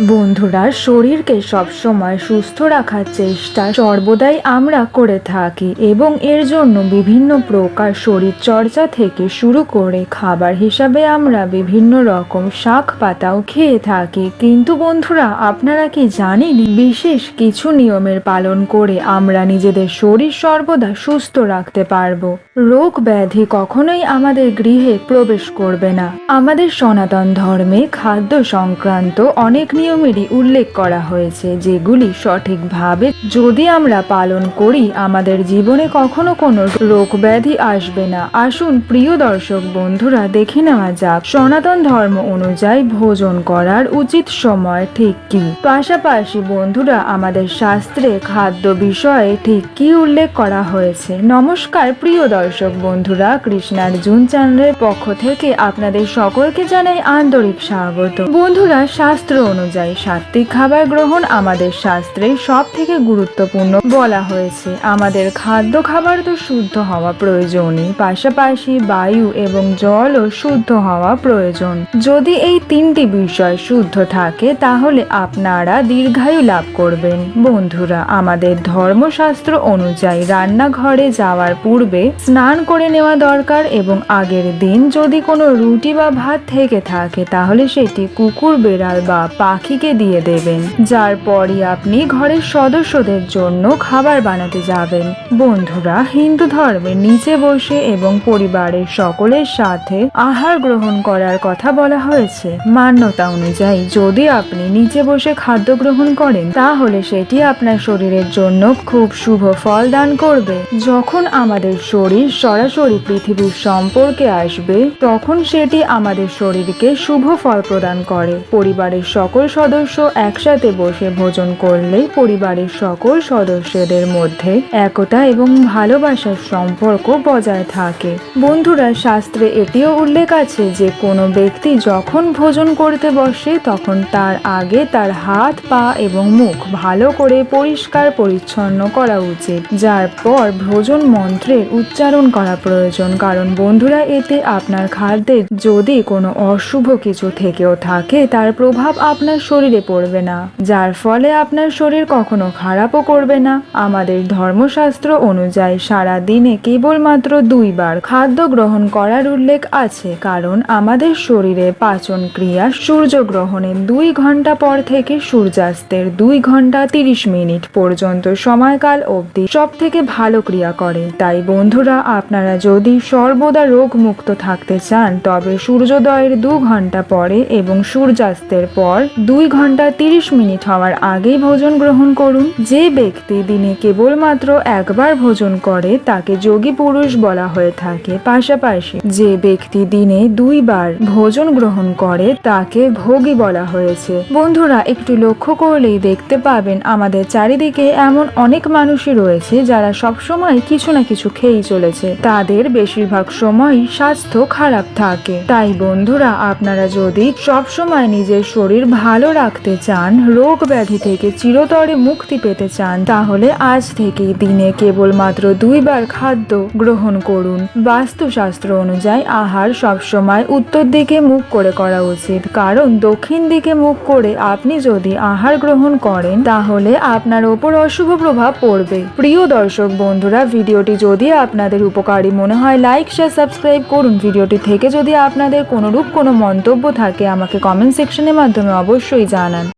বন্ধুরা, শরীরকে সবসময় সুস্থ রাখার চেষ্টা সর্বদাই আমরা করে থাকি এবং এর জন্য বিভিন্ন প্রকার শরীর চর্চা থেকে শুরু করে খাবার হিসাবে আমরা বিভিন্ন রকম শাক পাতাও খেয়ে থাকি। কিন্তু বন্ধুরা, আপনারা কি জানেন বিশেষ কিছু নিয়মের পালন করে আমরা নিজেদের শরীর সর্বদা সুস্থ রাখতে পারব? রোগ ব্যাধি কখনোই আমাদের গৃহে প্রবেশ করবে না। আমাদের সনাতন ধর্মে খাদ্য সংক্রান্ত অনেক নিয়মেরই উল্লেখ করা হয়েছে যেগুলি সঠিকভাবে যদি আমরা পালন করি, আমাদের জীবনে কখনো কোনো রোগ ব্যাধি আসবে না। আসুন প্রিয় দর্শক বন্ধুরা, দেখে নেওয়া যাক সনাতন ধর্ম অনুযায়ী ভোজন করার উচিত সময় ঠিক কি। পাশাপাশি বন্ধুরা, আমাদের শাস্ত্রে খাদ্য বিষয়ে ঠিক কি উল্লেখ করা হয়েছে? নমস্কার প্রিয় দর্শক বন্ধুরা, কৃষ্ণার্জুন চ্যানেলের পক্ষ থেকে আপনাদের সকলকে জানাই আন্তরিক স্বাগত। বন্ধুরা, শাস্ত্র অনুযায়ী সাত্বিক খাবার গ্রহণ আমাদের শাস্ত্রে সব থেকে গুরুত্বপূর্ণ বলা হয়েছে। আমাদের খাদ্য খাবার তো শুদ্ধ হওয়া প্রয়োজনই, পাশাপাশি বায়ু এবং জলও শুদ্ধ হওয়া প্রয়োজন। যদি এই তিনটি বিষয় শুদ্ধ থাকে, তাহলে আপনারা দীর্ঘায়ু লাভ করবেন। বন্ধুরা, আমাদের ধর্মশাস্ত্র অনুযায়ী রান্নাঘরে যাওয়ার পূর্বে স্নান করে নেওয়া দরকার এবং আগের দিন যদি কোনো রুটি বা ভাত থেকে থাকে, তাহলে সেটি কুকুর, বেড়াল বা পাখিকে দিয়ে দেবেন, যার পরই আপনি ঘরের সদস্যদের জন্য খাবার বানাতে যাবেন। বন্ধুরা, হিন্দু ধর্মে নিচে বসে এবং পরিবারের সকলের সাথে আহার গ্রহণ করার কথা বলা হয়েছে। মান্যতা অনুযায়ী যদি আপনি নিচে বসে খাদ্য গ্রহণ করেন, তাহলে সেটি আপনার শরীরের জন্য খুব শুভ ফল দান করবে। যখন আমাদের শরীর সরাসরি পৃথিবীর সম্পর্কে আসবে, তখন সেটি আমাদের শরীরকে শুভ ফল প্রদান করে। পরিবারের সকল সদস্য একসাথে বসে ভোজন করলে পরিবারের সকল সদস্যদের মধ্যে একতা এবং ভালোবাসার সম্পর্ক বজায় থাকে। বন্ধুরা, শাস্ত্রে এটিও উল্লেখ আছে যে, কোনো ব্যক্তি যখন ভোজন করতে বসে, তখন তার আগে তার হাত, পা এবং মুখ ভালো করে পরিষ্কার পরিচ্ছন্ন করা উচিত। যার পর ভোজন মন্ত্রের উচ্চারণ করা প্রয়োজন। কারণ বন্ধুরা, এতে আপনার খাদ্যে যদি কোনো অশুভ কিছু থেকেও থাকে, তার প্রভাব আপনার শরীরে পড়বে না, যার ফলে আপনার শরীর কখনো খারাপও করবে না। আমাদের ধর্মশাস্ত্র অনুযায়ী সারা দিনে কেবলমাত্র দুইবার খাদ্য গ্রহণ করার উল্লেখ আছে, কারণ আমাদের শরীরে পাচন ক্রিয়া সূর্যগ্রহণের দুই ঘণ্টা পর থেকে সূর্যাস্তের দুই ঘণ্টা তিরিশ মিনিট পর্যন্ত সময়কাল অবধি সব থেকে ভালো ক্রিয়া করে। তাই বন্ধুরা, আপনারা যদি সর্বদা রোগ মুক্ত থাকতে চান, তবে সূর্যোদয়ের দু ঘণ্টা পরে এবং সূর্যাস্তের পর দুই ঘণ্টা তিরিশ মিনিট হওয়ার আগেই ভোজন গ্রহণ করুন। যে ব্যক্তি দিনে কেবলমাত্র একবার ভোজন করে, তাকে যোগী পুরুষ বলা হয়ে থাকে। পাশাপাশি যে ব্যক্তি দিনে দুইবার ভোজন গ্রহণ করে, তাকে ভোগী বলা হয়েছে। বন্ধুরা, একটু লক্ষ্য করলেই দেখতে পাবেন, আমাদের চারিদিকে এমন অনেক মানুষই রয়েছে, যারা সবসময় কিছু না কিছু খেয়েই চলেছে। তাদের বেশিরভাগ সময় স্বাস্থ্য খারাপ থাকে। তাই বন্ধুরা, আপনারা যদি সবসময় নিজের শরীর ভালো রাখতে চান, রোগ ব্যাধি থেকে চিরতরে মুক্তি পেতে চান, তাহলে আজ থেকেই দিনে কেবলমাত্র দুইবার খাদ্য গ্রহণ করুন। বাস্তুশাস্ত্র অনুযায়ী আহার সবসময় উত্তর দিকে মুখ করে করা উচিত। কারণ দক্ষিণ দিকে মুখ করে আপনি যদি আহার গ্রহণ করেন, তাহলে আপনার ওপর অশুভ প্রভাব পড়বে। প্রিয় দর্শক বন্ধুরা, ভিডিওটি যদি আপনাদের উপকারী মনে হয় লাইক শেয়ার সাবস্ক্রাইব করুন। ভিডিওটি থেকে যদি আপনাদের কোনোরূপ কোনো মন্তব্য থাকে, আমাকে কমেন্ট সেকশনের মাধ্যমে অবশ্যই জানান